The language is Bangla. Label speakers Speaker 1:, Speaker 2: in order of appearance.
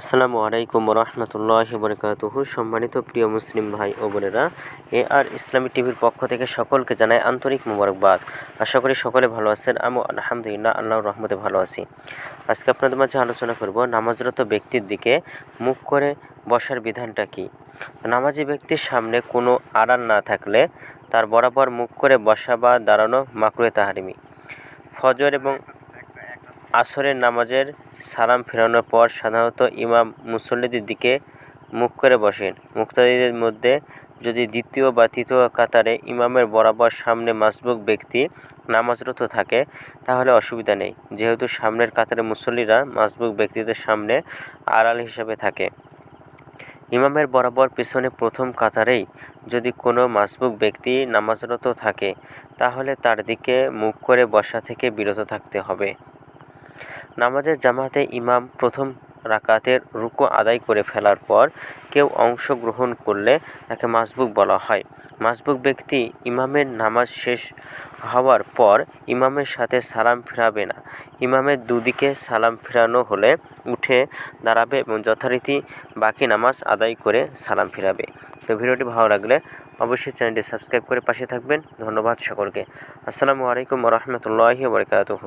Speaker 1: আসসালামু আলাইকুম রহমতুল্লাহ বরকাতুহু সম্মানিত প্রিয় মুসলিম ভাই ও বোনেরা, এ আর ইসলামী টিভির পক্ষ থেকে সকলকে জানাই আন্তরিক মোবারকবাদ। আশা করি সকলে ভালো আছেন আমি আলহামদুলিল্লাহ আল্লাহর রহমতে ভালো আছি। আজকে আপনাদের মাঝে আলোচনা করব নামাজরত ব্যক্তির দিকে মুখ করে বসার বিধানটা কি? নামাজি ব্যক্তির সামনে কোনো আড়াল না থাকলে তার বরাবর মুখ করে বসা বা দাঁড়ানো মাকরুয়ে তাহারিমি। ফজর এবং আসরের নামাজের সালাম ফেরানোর পর সাধারণত ইমাম মুসল্লিদের দিকে মুখ করে বসেন। মুক্তাদিদের মধ্যে যদি দ্বিতীয় বা তৃতীয় কাতারে ইমামের বরাবর সামনে মাসবুক ব্যক্তি নামাজরত থাকে, তাহলে অসুবিধা নেই। যেহেতু সামনের কাতারে মুসল্লিরা মাসবুক ব্যক্তিদের সামনে আড়াল হিসাবে থাকে। ইমামের বরাবর পেছনে প্রথম কাতারেই যদি কোনো মাসবুক ব্যক্তি নামাজরত থাকে, তাহলে তার দিকে মুখ করে বসা থেকে বিরত থাকতে হবে। নামাজের জামাতে ইমাম প্রথম রাকাতের রুকু আদায় করে ফেলার পর কেউ অংশগ্রহণ করলে তাকে মাসবুক বলা হয়। মাসবুক ব্যক্তি ইমামের নামাজ শেষ হওয়ার পর ইমামের সাথে সালাম ফেরাবে না। ইমামের দুদিকে সালাম ফেরানো হলে উঠে দাঁড়াবে এবং যথারীতি বাকি নামাজ আদায় করে সালাম ফেরাবে। তো ভিডিওটি ভালো লাগলে অবশ্যই চ্যানেলটি সাবস্ক্রাইব করে পাশে থাকবেন। ধন্যবাদ সকলকে। আসসালামু আলাইকুম রহমতুল্লাহি বরকাতহ।